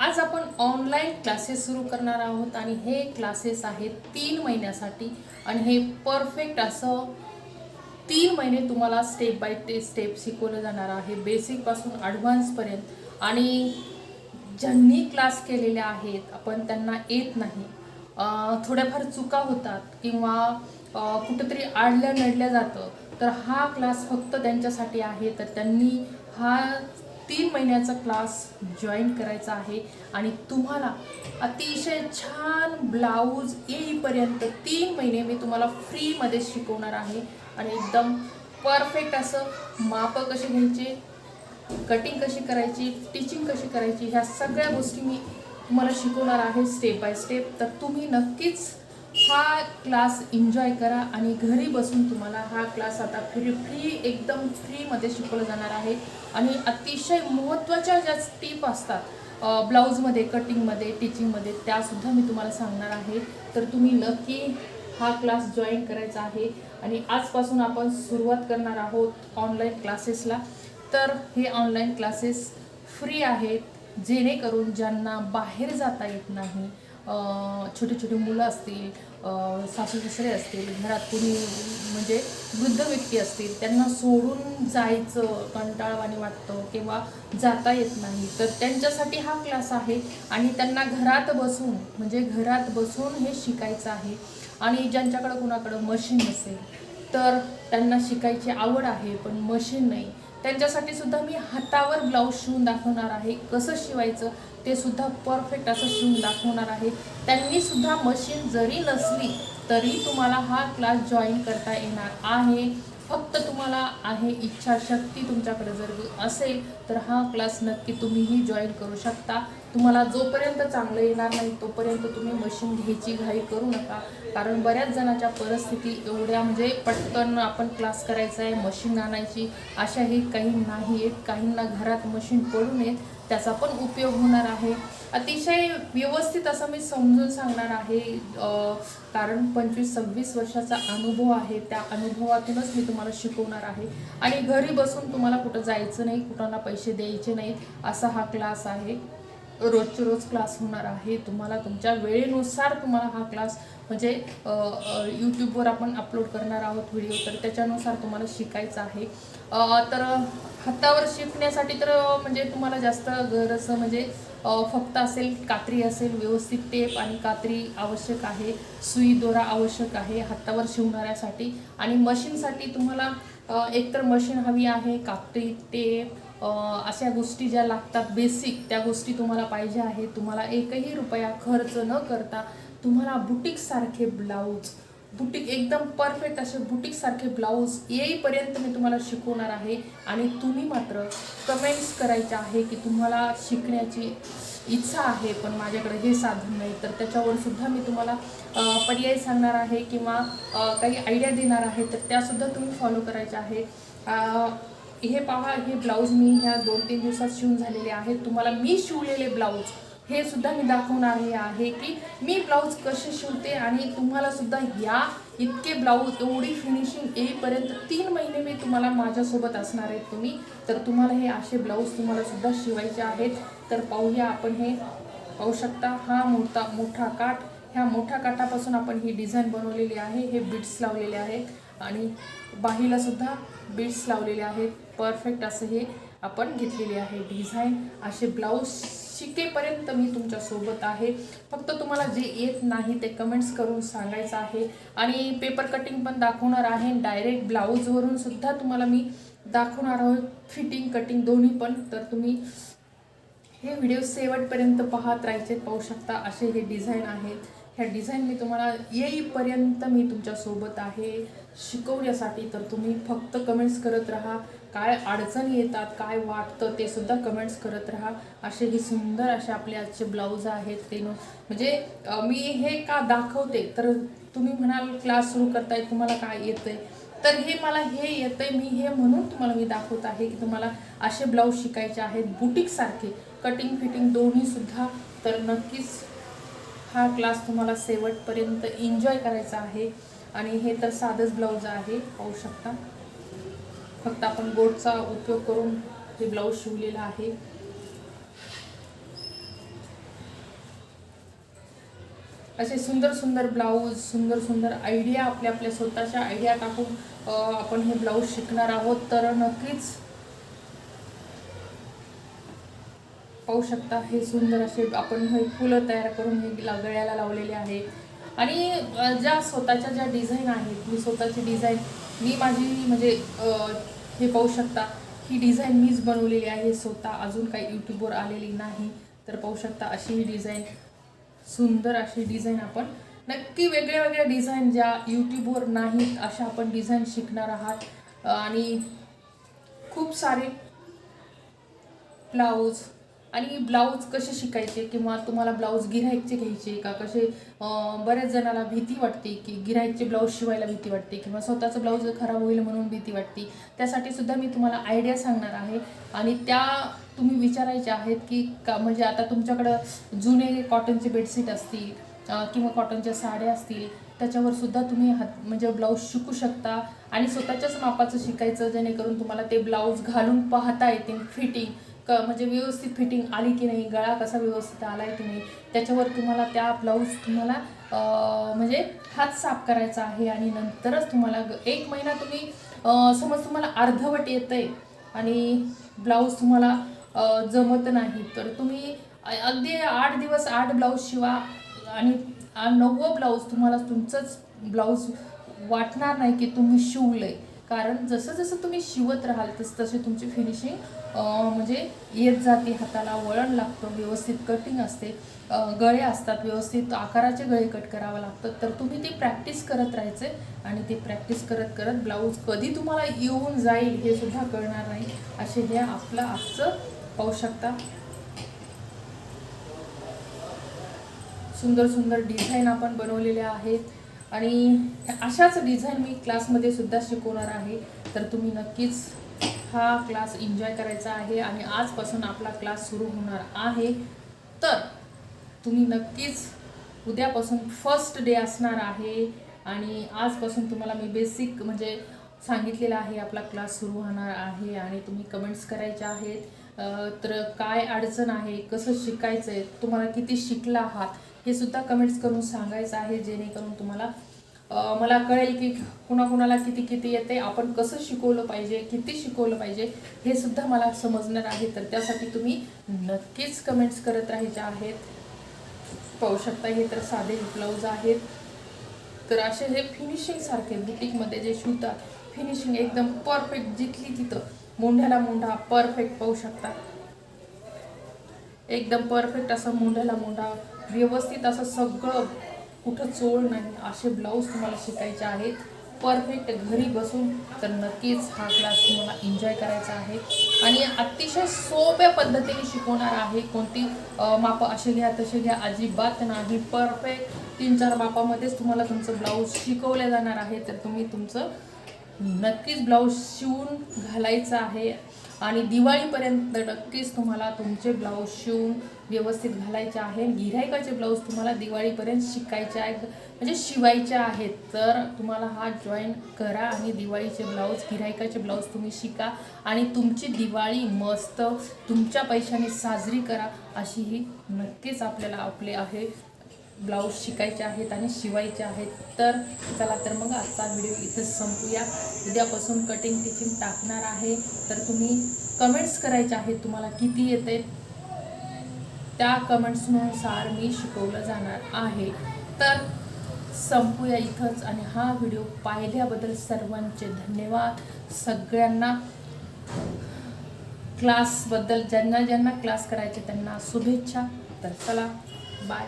आज आपण online classes सुरू करणार आहोत आणि हे क्लासेस आहेत तीन महिन्यासाठी आणि हे परफेक्ट असं तीन महिने तुम्हाला स्टेप बाय ते स्टेप शिकवलं जाणार आहे. बेसिकपासून ॲडव्हान्सपर्यंत आणि ज्यांनी क्लास केलेले आहेत आपण त्यांना येत नाही. थोड्याफार चुका होतात किंवा कुठंतरी आडल्या नडल्या जातं. तर हा क्लास फक्त त्यांच्यासाठी आहे. तर त्यांनी हा तीन महिन्याचा क्लास जॉईन करायचा आहे आणि तुम्हाला अतिशय छान ब्लाऊज येईपर्यंत तीन महिने मी तुम्हाला फ्रीमध्ये शिकवणार आहे. आणि एकदम परफेक्ट असं मापं कसे घ्यायचे कटिंग कशी करायची टीचिंग कशी करायची ह्या सगळ्या गोष्टी मी तुम्हाला शिकवणार आहे स्टेप बाय स्टेप. तर तुम्ही नक्कीच हा क्लास एन्जॉय करा आणि घरी बसून तुम्हाला हा क्लास आता फ्री फ्री एकदम फ्रीमध्ये शिकवलं जाणार आहे. आणि अतिशय महत्त्वाच्या ज्या टीप असतात ब्लाऊजमध्ये कटिंगमध्ये टीचिंगमध्ये त्यासुद्धा मी तुम्हाला सांगणार आहे. तर तुम्ही नक्की हा क्लास जॉईन करायचा आहे. आणि आजपासून आपण सुरुवात करणार आहोत ऑनलाईन क्लासेसला तर हे ऑनलाईन क्लासेस फ्री आहेत जेणेकरून ज्यांना बाहेर जाता येत नाही छोटे छोटे मुलं असतील सासू सासरे असतील घरात कोणी म्हणजे वृद्ध व्यक्ती असतील त्यांना सोडून जायचं कंटाळवाणी वाटतं किंवा जाता येत नाही. तर त्यांच्यासाठी हा क्लास आहे आणि त्यांना घरात बसून म्हणजे घरात बसून हे शिकायचं आहे. आणि ज्यांच्याकडं कुणाकडं मशीन नसेल तर त्यांना शिकायची आवड आहे पण मशीन नाही. त्यांच्यासाठी सुद्धा मी हातावर ब्लाऊज शिवून दाखवणार आहे. कसं शिवायचं ते सुद्धा परफेक्ट असं शिवून दाखवणार आहे. त्यांनी सुद्धा मशीन जरी नसली तरी तुम्हाला हा क्लास जॉईन करता येणार आहे. फक्त तुम्हाला आहे इच्छाशक्ती तुमच्याकडे जर असेल तर हा क्लास नक्की तुम्हीही जॉईन करू शकता. तुम्हाला जोपर्यंत चांगलं येणार नाही तोपर्यंत तुम्ही मशीन घ्यायची घाई करू नका. कारण बऱ्याच जणांच्या परिस्थिती एवढ्या म्हणजे पटकन आपण क्लास करायचा आहे मशीन आणायची अशाही काही नाही आहेत काहींना घरात मशीन पडून येत त्याचा पण उपयोग होणार आहे. अतिशय व्यवस्थित असं मी समजून सांगणार आहे. कारण पंचवीस सव्वीस वर्षाचा अनुभव आहे. त्या अनुभवातूनच मी तुम्हाला शिकवणार आहे. आणि घरी बसून तुम्हाला कुठं जायचं नाही कुणाला पैसे द्यायचे नाहीत असा हा क्लास आहे. रोजचे रोज क्लास होणार आहे. तुम्हाला तुमच्या वेळेनुसार तुम्हाला हा क्लास म्हणजे यूट्यूबवर आपण अपलोड करणार आहोत व्हिडिओ तर त्याच्यानुसार तुम्हाला शिकायचं आहे. तर हातावर शिकण्यासाठी तर म्हणजे तुम्हाला जास्त गरज म्हणजे फक्त असेल कात्री असेल व्यवस्थित टेप आणि कात्री आवश्यक आहे. सुई दोरा आवश्यक आहे हातावर शिवणाऱ्यासाठी. आणि मशीनसाठी तुम्हाला एकतर मशीन हवी आहे कात्री टेप अशा गोष्टी ज्या लागतात बेसिक त्या गोष्टी तुम्हाला पाहिजे आहे तुम्हाला एकही रुपया खर्च न करता तुम्हाला बुटीकसारखे ब्लाऊज बुटीक एकदम परफेक्ट असे बुटीकसारखे ब्लाऊज येईपर्यंत मी तुम्हाला शिकवणार आहे. आणि तुम्ही मात्र कमेंट्स करायचे आहे की तुम्हाला शिकण्याची इच्छा आहे पण माझ्याकडे हे साधन नाही. तर त्याच्यावर सुद्धा मी तुम्हाला पर्याय सांगणार आहे किंवा काही आयडिया देणार आहे. तर त्यासुद्धा तुम्ही फॉलो करायच्या आहे. हे पहा हे ब्लाऊज मी ह्या दोन तीन दिवसात शिवून झालेले आहेत. तुम्हाला मी शिवलेले ब्लाऊज हे सुद्धा मी दाखवणार आहे की मी ब्लाऊज कसे शिवते आणि तुम्हाला सुद्धा या इतके ब्लाऊज एवढी फिनिशिंग येईपर्यंत तीन महिने मी तुम्हाला माझ्यासोबत असणार आहेत तुम्ही. तर तुम्हाला हे असे ब्लाऊज तुम्हाला सुद्धा शिवायचे आहेत. तर पाहूया आपण हे. पाहू शकता हा मोठा मोठा काठ. ह्या मोठ्या काठापासून आपण ही डिझाईन बनवलेली आहे. हे बीट्स लावलेले आहेत. आणि बाहीला सुद्धा लावलेले आहेत. परफेक्ट असं हे आपण घेतलेले आहे. डिझाईन असे ब्लाऊज शिकेपर्यंत मी तुमच्यासोबत आहे. फक्त तुम्हाला जे येत नाही ते कमेंट्स करून सांगायचं आहे. आणि पेपर कटिंग पण दाखवणार आहे. डायरेक्ट ब्लाऊजवरून सुद्धा तुम्हाला मी दाखवणार आहोत. फिटिंग कटिंग दोन्ही पण. तर तुम्ही हे व्हिडिओ शेवटपर्यंत पाहत राहायचे पाहू शकता. असे हे डिझाईन आहेत ह्या डिझाईन मी तुम्हाला येईपर्यंत मी तुमच्यासोबत आहे. शिकवण्यासाठी तर तुम्ही फक्त कमेंट्स करत राहा. काय अडचणी येतात काय वाटतं ते सुद्धा कमेंट्स करत राहा. असे हे सुंदर असे आपले आजचे ब्लाऊज आहेत. ते न- म्हणजे मी हे का दाखवते? तर तुम्ही म्हणाल क्लास सुरू करताय तुम्हाला काय येतंय? तर हे मला हे येतंय मी हे म्हणून तुम्हाला मी दाखवत आहे की तुम्हाला असे ब्लाऊज शिकायचे आहेत. बुटीकसारखे कटिंग फिटिंग दोन्हीसुद्धा. तर नक्कीच हा क्लास तुम्हाला शेवटपर्यंत एन्जॉय करायचा आहे. आणि हे तर साधंच ब्लाऊज आहे पाहू शकता. फक्त आपण गोटचा उपयोग करून हे ब्लाऊज शिवलेला आहे. असे सुंदर सुंदर ब्लाऊज सुंदर सुंदर आयडिया आपल्या आपल्या स्वतःच्या आयडिया टाकून आपण हे ब्लाऊज शिकणार आहोत. तर नक्कीच पाहू शकता. हे सुंदर असे आपण हे फुलं तयार करून हे ला- गळ्याला लावलेले आहे. आणि ज्या स्वतःच्या ज्या डिझाईन आहेत मी स्वतःची डिझाईन मी माझी म्हणजे हे पाहू शकता. ही डिझाईन मीच बनवलेली आहे. स्वतः अजून काही यूट्यूबवर आलेली नाही तर पाहू शकता अशी ही डिझाईन सुंदर अशी डिझाईन आपण. नक्की वेगळ्या वेगळ्या डिझाईन ज्या यूट्यूबवर नाहीत अशा आपण डिझाईन शिकणार आहात. आणि खूप सारे ब्लाऊज आणि ब्लाऊज कसे शिकायचे किंवा तुम्हाला ब्लाऊज गिऱ्हाईकचे घ्यायचे का? कसे बऱ्याच जणाला भीती वाटते की गिऱ्हाईकचे ब्लाऊज शिवायला भीती वाटते किंवा स्वतःचं ब्लाऊज खराब होईल म्हणून भीती वाटते. त्यासाठी सुद्धा मी तुम्हाला आयडिया सांगणार आहे. आणि त्या तुम्ही विचारायच्या आहेत की का म्हणजे आता तुमच्याकडं जुने कॉटनचे बेडशीट असतील किंवा कॉटनच्या साड्या असतील त्याच्यावर सुद्धा तुम्ही हात म्हणजे ब्लाऊज शिकू शकता. आणि स्वतःच्याच मापाचं शिकायचं जेणेकरून तुम्हाला ते ब्लाऊज घालून पाहता येतील फिटिंग क म्हणजे व्यवस्थित फिटिंग आली की नाही गळा कसा व्यवस्थित आला आहे की नाही त्याच्यावर तुम्हाला त्या ब्लाऊज तुम्हाला म्हणजे हात साफ करायचा आहे आणि नंतरच तुम्हाला एक महिना तुम्ही समज तुम्हाला अर्धवट येतं आहे आणि ब्लाऊज तुम्हाला जमत नाही तर तुम्ही अगदी आठ दिवस आठ ब्लाऊज शिवा आणि नव्वं नववं ब्लाऊज तुम्हाला तुमचंच ब्लाऊज वाटणार नाही की तुम्ही शिवलं आहे कारण जसं जसं तुम्ही शिवत राहाल तसं तसे तुमची फिनिशिंग म्हणजे येत जाते. हाताला वळण लागतं व्यवस्थित कटिंग असते. गळे असतात व्यवस्थित आकाराचे गळे कट करावं लागतं. तर तुम्ही ती प्रॅक्टिस करत राहायचे आणि ते प्रॅक्टिस करत करत ब्लाऊज कधी तुम्हाला येऊन जाईल हे सुद्धा कळणार नाही. असे हे आपलं आजचं पाहू शकता. सुंदर सुंदर डिझाईन आपण बनवलेल्या आहेत. आणि अशाच डिझाईन मी क्लासमध्ये सुद्धा शिकवणार आहे. तर तुम्ही नक्कीच हा क्लास एन्जॉय करायचा आहे आणि आजपासून आपला क्लास सुरू होणार आहे. तर तुम्ही नक्कीच उद्यापासून फर्स्ट डे असणार आहे आणि आजपासून तुम्हाला मी बेसिक म्हणजे सांगितलेलं आहे आपला क्लास सुरू होणार आहे आणि तुम्ही कमेंट्स करायच्या आहेत. तर काय अडचण आहे कसं शिकायचं आहे तुम्हाला किती शिकला आहात हे सुद्धा कमेंट्स करून सांगायचं आहे जेणेकरून तुम्हाला मला कळेल की कुणाकुणाला किती किती येते आपण कसं शिकवलं पाहिजे किती शिकवलं पाहिजे हे सुद्धा मला समजणार आहे. तर त्यासाठी तुम्ही नक्कीच कमेंट्स करत राहायचे आहेत. पाहू शकता हे तर साधे ब्लाऊज आहेत. तर असे हे फिनिशिंग सारखे बुटीकमध्ये जे शिवतात फिनिशिंग एकदम परफेक्ट जिथली तिथं मोंढ्याला मोंढा परफेक्ट पाहू शकता. एकदम परफेक्ट असं मोंढ्याला मोंढा व्यवस्थित असं सगळं कुठं चोळ नाही असे ब्लाऊज तुम्हाला शिकायचे आहेत. परफेक्ट घरी बसून तर नक्कीच हा क्लास तुम्हाला एन्जॉय करायचा आहे. आणि अतिशय सोप्या पद्धतीने शिकवणार आहे. कोणती मापं असे घ्या तसे घ्या अजिबात नाही. परफेक्ट तीन चार मापामध्येच तुम्हाला तुमचं ब्लाऊज शिकवले जाणार आहे. तर तुम्ही तुमचं नक्कीच ब्लाऊज शिवून घालायचं आहे. आणि दिवाळीपर्यंत नक्कीच तुम्हाला तुमचे ब्लाऊज शिवून व्यवस्थित घालायचे आहे. गिऱ्हाईकाचे ब्लाऊज तुम्हाला दिवाळीपर्यंत शिकायचे आहे म्हणजे शिवायचे आहेत. तर तुम्हाला हा जॉईन करा आणि दिवाळीचे ब्लाऊज गिऱ्हाईकाचे ब्लाऊज तुम्ही शिका. आणि तुमची दिवाळी मस्त तुमच्या पैशाने साजरी करा अशी ही नक्कीच आपल्याला आपले आहे. ब्लाऊज शिकायचे आहेत आणि शिवायचे आहेत. तर चला तर मग आजचा व्हिडिओ इथंच संपूया. उद्यापासून कटिंग टिचिंग टाकणार आहे. तर तुम्ही कमेंट्स करायचे आहेत तुम्हाला किती येते? त्या कमेंट्सनुसार मी शिकवलं जाणार आहे. तर संपूया इथंच आणि हा व्हिडिओ पाहिल्याबद्दल सर्वांचे धन्यवाद. सगळ्यांना क्लासबद्दल ज्यांना ज्यांना क्लास करायचे त्यांना शुभेच्छा. तर चला बाय